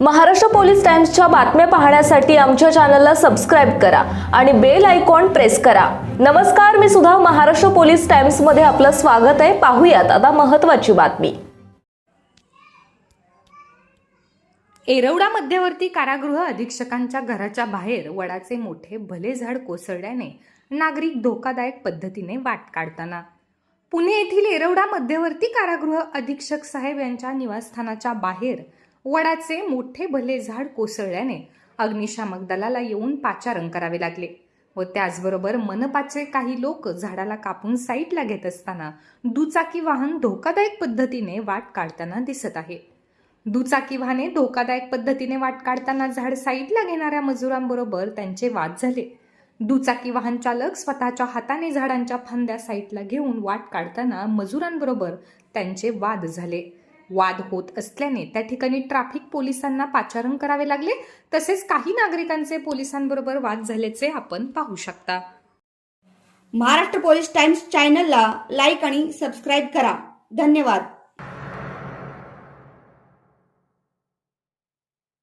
Maharashtra police टाइम्सच्या बातम्या पाहण्यासाठी आमच्या चॅनलला सबस्क्राईब करा आणि बेल आयकॉन प्रेस करा. नमस्कार मी सुद्धा महाराष्ट्र पोलीस टाइम्समध्ये आपलं स्वागत आहे. पाहूयात आता महत्वाची बातमी. एरवडा मध्यवर्ती कारागृह अधीक्षकांच्या घराच्या बाहेर वडाचे मोठे भले झाड कोसळल्याने नागरिक धोकादायक पद्धतीने वाट काढताना. पुणे येथील एरवडा मध्यवर्ती कारागृह अधीक्षक साहेब यांच्या निवासस्थानाच्या बाहेर वडाचे मोठे भले झाड कोसळल्याने अग्निशामक दलाला येऊन पाचारण करावे लागले व त्याचबरोबर मनपाचे काही लोक झाडाला कापून साईटला घेत असताना दुचाकी वाहन धोकादायक पद्धतीने वाट काढताना दिसत आहे. दुचाकी वाहने धोकादायक पद्धतीने वाट काढताना झाड साईटला घेणाऱ्या मजुरांबरोबर त्यांचे वाद झाले. दुचाकी वाहन चालक स्वतःच्या हाताने झाडांच्या फांद्या साईटला घेऊन वाट काढताना मजुरांबरोबर त्यांचे वाद झाले. वाद होत असल्याने त्या ठिकाणी ट्रॅफिक पोलिसांना पाचारण करावे लागले. तसेच काही नागरिकांचे पोलिसांबरोबर वाद झाल्याचे आपण पाहू शकता. महाराष्ट्र पोलीस टाइम्स चॅनलला लाईक आणि सबस्क्राईब करा. धन्यवाद.